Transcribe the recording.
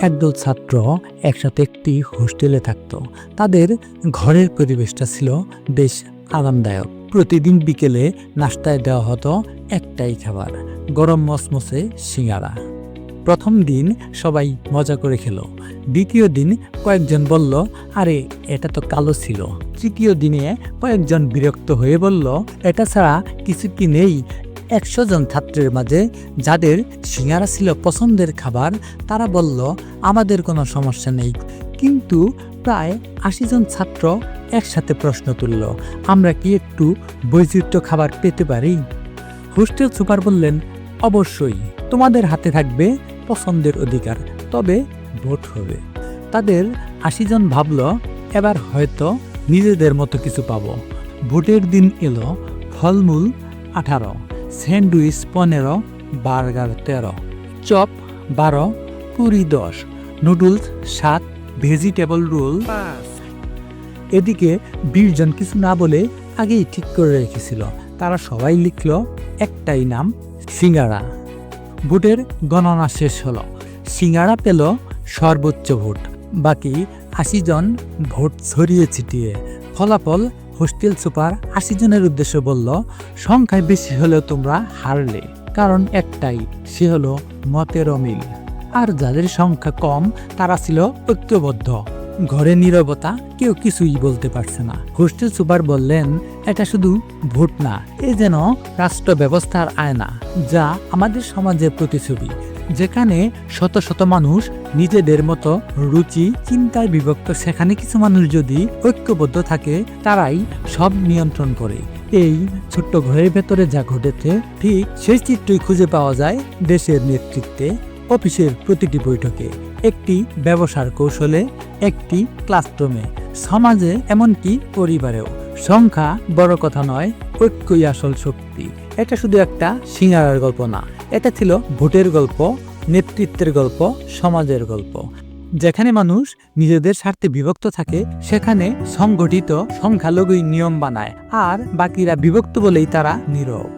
একদল ছাত্র একসাথে একটি হোস্টেলে থাকতো। তাদের ঘরের পরিবেশটা ছিল বেশ আরামদায়ক। প্রতিদিন বিকেলে নাস্তায় দেওয়া হতো একটাই খাবার, গরম মসমসে সিঙ্গারা। প্রথম দিন সবাই মজা করে খেলো। দ্বিতীয় দিন কয়েকজন বলল, আরে, এটা তো কালো ছিল। তৃতীয় দিনে কয়েকজন বিরক্ত হয়ে বলল, এটা ছাড়া কিছু কি নেই? একশো জন ছাত্রের মাঝে যাদের সিঙ্গারা ছিল পছন্দের খাবার, তারা বলল, আমাদের কোনো সমস্যা নেই। কিন্তু প্রায় আশি জন ছাত্র একসাথে প্রশ্ন তুলল, আমরা কি একটু বৈচিত্র্য খাবার পেতে পারি? হোস্টেল সুপার বললেন, অবশ্যই, তোমাদের হাতে থাকবে পছন্দের অধিকার, তবে ভোট হবে। তাদের আশি জন ভাবল, এবার হয়তো নিজেদের মতো কিছু পাবো। ভোটের দিন এলো ফলমূল আঠারো। স্যান্ডউইচ পনেরো, বার্গার তেরো, চপ বারো, পুরি দশ, নুডলস সাত, ভেজিটেবল রোল। এদিকে বিশ জন কিছু না বলে আগেই ঠিক করে রেখেছিল। তারা সবাই লিখল একটাই নাম, সিঙ্গারা। ভোটের গণনা শেষ হলো। সিঙ্গারা পেল সর্বোচ্চ ভোট। বাকি আশি জন ভোট ছড়িয়ে ছিটিয়ে। ফলাফল হোস্টেল সুপার আশি জনের উদ্দেশ্যে বলল, সংখ্যায় বেশি হলেও তোমরা হারলে। কারণ একটাই, সে হলো মতের অমিল। আর যাদের সংখ্যা কম, তারা ছিল ঐক্যবদ্ধ। ঘরে নীরবতা কেউ কিছুই বলতে পারছে না। হোস্টেল সুপার বললেন, এটা শুধু ভোট না, এ যেন রাষ্ট্র ব্যবস্থার আয়না, যা আমাদের সমাজের প্রতিছবি যেখানে শত শত মানুষ নিজেদের মতো রুচি, চিন্তায় বিভক্ত, সেখানে কিছু মানুষ যদি ঐক্যবদ্ধ থাকে, তারাই সব নিয়ন্ত্রণ করে। এই ছোট্ট ঘরের ভেতরে যা ঘটেছে, ঠিক সেই চিত্রই খুঁজে পাওয়া যায় দেশের নেতৃত্বে অফিসের প্রতিটি বৈঠকে। একটি ব্যবসার কৌশলে, একটি ক্লাসরুমে। সমাজে এমনকি পরিবারেও। সংখ্যা বড় কথা নয়, ঐক্যই আসল শক্তি। এটা শুধু একটা সিঙ্গারার গল্প না। এটা ছিল ভোটের গল্প, নেতৃত্বের গল্প, সমাজের গল্প। যেখানে মানুষ নিজেদের স্বার্থে বিভক্ত থাকে, সেখানে সংগঠিত সংখ্যালঘুই নিয়ম বানায়, আর বাকিরা বিভক্ত বলেই তারা নীরব।